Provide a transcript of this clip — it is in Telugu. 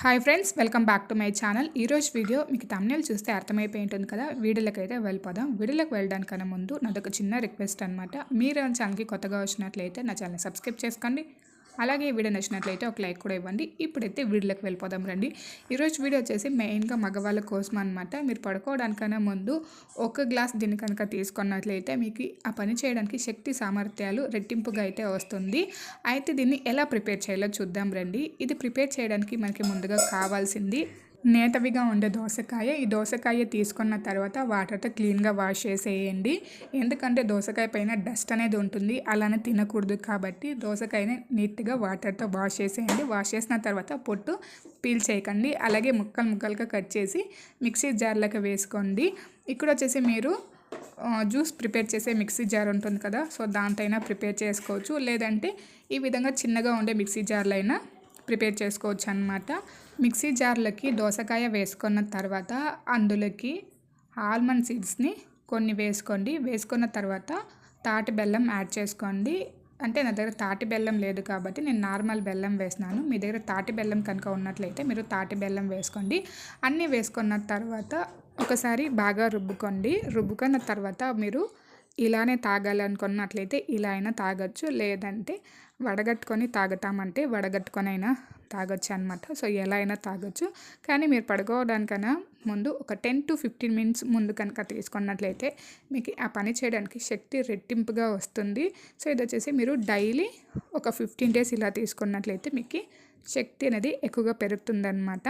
Hi friends welcome back to my channel ఈరోజు వీడియో మీకు తమ్నేల్ చూస్తే అర్థమైపోయి ఉంటుంది కదా? వీడియోలోకి అయితే వెళ్ళిపోదాం. వీడియోలకు వెళ్ళడానికన్నా ముందు నాదొక చిన్న రిక్వెస్ట్ అనమాట మీరు ఛానల్కి కొత్తగా వచ్చినట్లయితే నా ఛానల్ సబ్స్క్రైబ్ చేసుకోండి. అలాగే ఈ వీడియో నచ్చినట్లయితే ఒక లైక్ కూడా ఇవ్వండి. ఇప్పుడైతే వీడియోలోకి వెళ్ళిపోదాం రండి. ఈరోజు వీడియో వచ్చేసి మెయిన్గా మగవాళ్ళ కోసం అనమాట మీరు పడుకోవడానికన్నా ముందు ఒక గ్లాస్ దీన్ని కనుక తీసుకున్నట్లయితే మీకు ఆ పని చేయడానికి శక్తి సామర్థ్యాలు రెట్టింపుగా అయితే వస్తుంది. అయితే దీన్ని ఎలా ప్రిపేర్ చేయాలో చూద్దాం రండి. ఇది ప్రిపేర్ చేయడానికి మనకి ముందుగా కావాల్సింది నేతవిగా ఉండే దోసకాయ ఈ దోసకాయ తీసుకున్న తర్వాత వాటర్తో క్లీన్గా వాష్ చేసేయండి. ఎందుకంటే దోసకాయ పైన డస్ట్ అనేది ఉంటుంది అలానే తినకూడదు కాబట్టి దోసకాయని నీట్గా వాటర్తో వాష్ చేసేయండి. వాష్ చేసిన తర్వాత పొట్టు పీల్ చేయకండి. అలాగే ముక్కలు ముక్కలుగా కట్ చేసి మిక్సీ జార్లకు వేసుకోండి. ఇక్కడ వచ్చేసి మీరు జ్యూస్ ప్రిపేర్ చేసే మిక్సీ జార్ ఉంటుంది కదా సో దాంతో ప్రిపేర్ చేసుకోవచ్చు. లేదంటే ఈ విధంగా చిన్నగా ఉండే మిక్సీ జార్లైనా ప్రిపేర్ చేసుకోవచ్చు అనమాట మిక్సీ జార్లకి దోసకాయ వేసుకున్న తర్వాత అందులోకి ఆల్మండ్ సీడ్స్ని కొన్ని వేసుకోండి. వేసుకున్న తర్వాత తాటి బెల్లం యాడ్ చేసుకోండి. అంటే నా దగ్గర తాటి బెల్లం లేదు కాబట్టి నేను నార్మల్ బెల్లం వేసినాను మీ దగ్గర తాటి బెల్లం కనుక ఉన్నట్లయితే మీరు తాటి బెల్లం వేసుకోండి. అన్నీ వేసుకున్న తర్వాత ఒకసారి బాగా రుబ్బుకోండి. రుబ్బుకున్న తర్వాత మీరు ఇలానే తాగాలనుకున్నట్లయితే ఇలా అయినా తాగొచ్చు. లేదంటే వడగట్టుకొని తాగుతామంటే వడగట్టుకొని అయినా తాగొచ్చు అనమాట సో ఎలా అయినా తాగొచ్చు. కానీ మీరు పడుకోవడానికైనా ముందు ఒక టెన్ టు ఫిఫ్టీన్ మినిట్స్ ముందు కనుక తీసుకున్నట్లయితే మీకు ఆ పని చేయడానికి శక్తి రెట్టింపుగా వస్తుంది. సో ఇది వచ్చేసి మీరు డైలీ ఒక ఫిఫ్టీన్ డేస్ ఇలా తీసుకున్నట్లయితే మీకు శక్తి అనేది ఎక్కువగా పెరుగుతుందన్నమాట.